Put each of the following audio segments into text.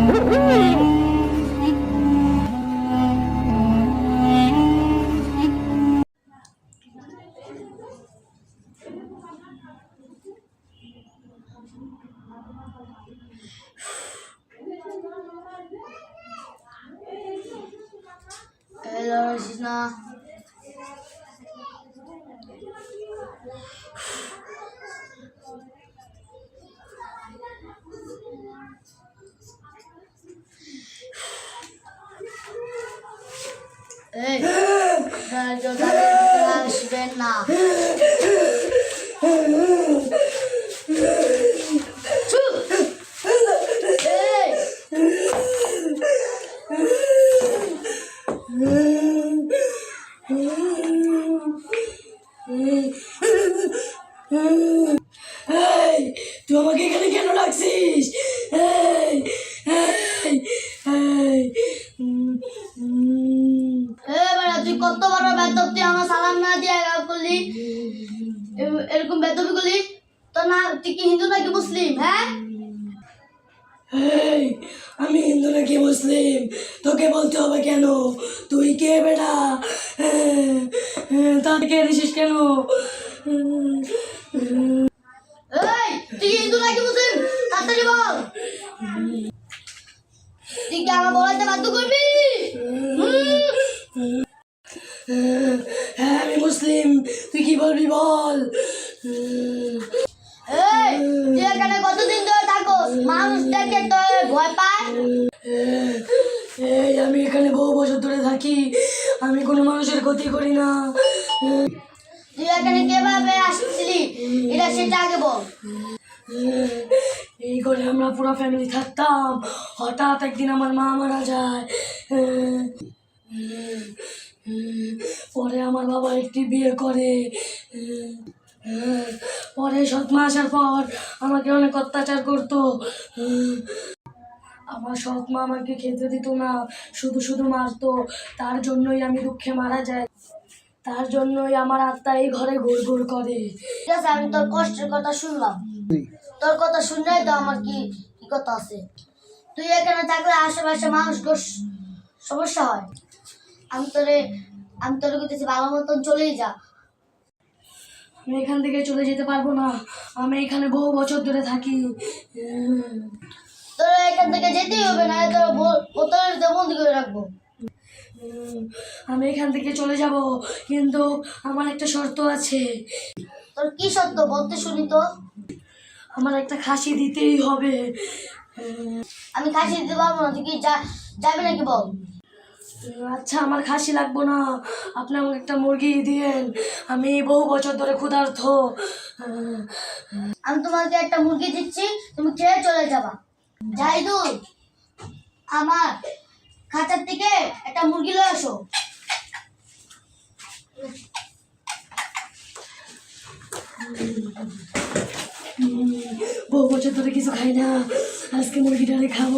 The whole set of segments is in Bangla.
এই লড়াইছিস না এই আসবেন না চুপ এই এই তুই আমাকে এখানে কেন রাখছিস এই এই এই উম, উম, এ বেটা তুই তুই আমার সালাম না দিয়ে করলি এরকম বেতবি করলি তো না তুই কি হিন্দু নাকি মুসলিম হ্যাঁ? আমি হিন্দু নাকি মুসলিম? তোকে বলতে হবে কেন? তুই কে বেটা? তাদেরকে এনেছিস কেন? তুই হিন্দু নাকি মুসলিম? তাড়াতাড়ি বল। তুই কি আমার বলাতে বাধ্য করবি? হ্যাঁ আমি মুসলিম। তুই কি বলবি বল? তুই এখানে কতদিন ধরে থাকো মানুষ দেখে তোর ভয় পায়? এই আমি এখানে বহু বছর ধরে থাকি। আমি কোনো মানুষের ক্ষতি করি না। তুই এখানে কীভাবে আসছিলি? এটা সেটা আগে বল। এই করে আমরা পুরো ফ্যামিলি থাকতাম। হঠাৎ একদিন আমার মা মারা যায়। পরে আমার বাবা একটি বিয়ে করে। পরে সৎ মা আসার পর আমাকে অনেক অত্যাচার করতো। আমার সৎ মা আমাকে খেতে দিত না শুধু শুধু মারতো। তার জন্যই আমি দুঃখে মারা যাই। তার জন্যই আমার আত্মা এই ঘরে ঘুর ঘুর করে। ঠিক আছে আমি তোর কষ্টের কথা শুনলাম। তোর কথা শুনলেই তো আমার কি কি কথা আছে? তুই এখানে থাকলে আশেপাশে মানুষ সমস্যা হয়। আমি তোরে আমি তোরে কইতেছি ভালো মতন চলেই যা। আমি এখান থেকে চলে যেতে পারব না। আমি এখানে বহু বছর ধরে থাকি। তোর এখান থেকে যেতেই হবে না তোর বো- বোতলের বন্দি করে রাখব। আমি এখান থেকে চলে যাব কিন্তু আমার একটা শর্ত আছে। তোর কি শর্ত? বলতে শুনি তো। আমার একটা খাসি দিতেই হবে। আমি খাসি দিতে পারব না তুই কি যা- যাবি নাকি বল? আচ্ছা আমার খাসি লাগবো না। আপনি আমাকে একটা মুরগি দিয়েন। আমি বহু বছর ধরে ক্ষুধার্থ আমি তোমাকে একটা মুরগি দিচ্ছি তুমি খেয়ে চলে যাবা। জাহিদুল আমার খাঁচার থেকে একটা মুরগি লয়ে আসো। বহু বছর ধরে কিছু খাই না। আজকে মুরগিটারে খাব।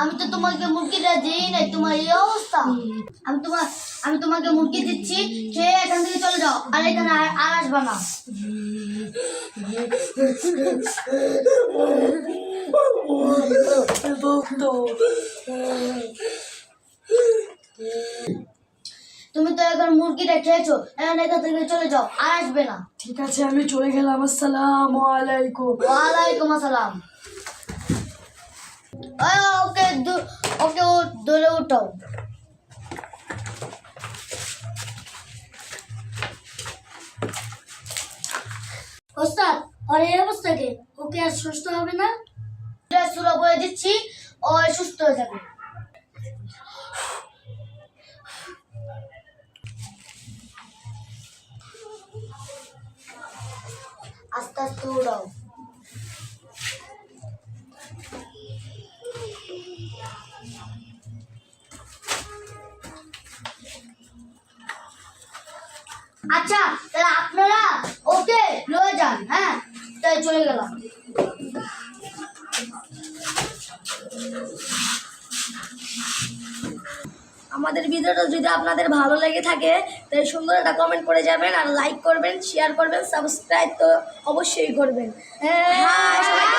আমি তো তোমাকে মুরগিটা দিই নাই তোমার এই অবস্থা। আমি তোমার আমি তোমাকে মুরগি দিচ্ছি খেয়ে এখান থেকে চলে যাও আর এখানে আর আসবা না। তুমি তো এখন মুরগিটা খেয়েছো এখন এখান থেকে চলে যাও আর আসবে না। ঠিক আছে আমি চলে গেলাম আসসালাম আলাইকুম। ওয়ালাইকুম আসসালাম। ওকে ও- ধরে উঠাও ওস্তাদ, আর এই অবস্থা কে ওকে আর সুস্থ হবে না? সুরা করে দিচ্ছি, ও সুস্থ হয়ে যাবে। আস্তে আস্তে উড়াও। আচ্ছা তাহলে আপনারা ও আজকে লয়ে যান হ্যাঁ? তাই চলে গেলাম। আমাদের ভিডিওটা যদি আপনাদের ভালো লেগে থাকে তাই সুন্দর একটা কমেন্ট করে যাবেন আর লাইক করবেন শেয়ার করবেন সাবস্ক্রাইব তো অবশ্যই করবেন। হ্যাঁ। সবাইকে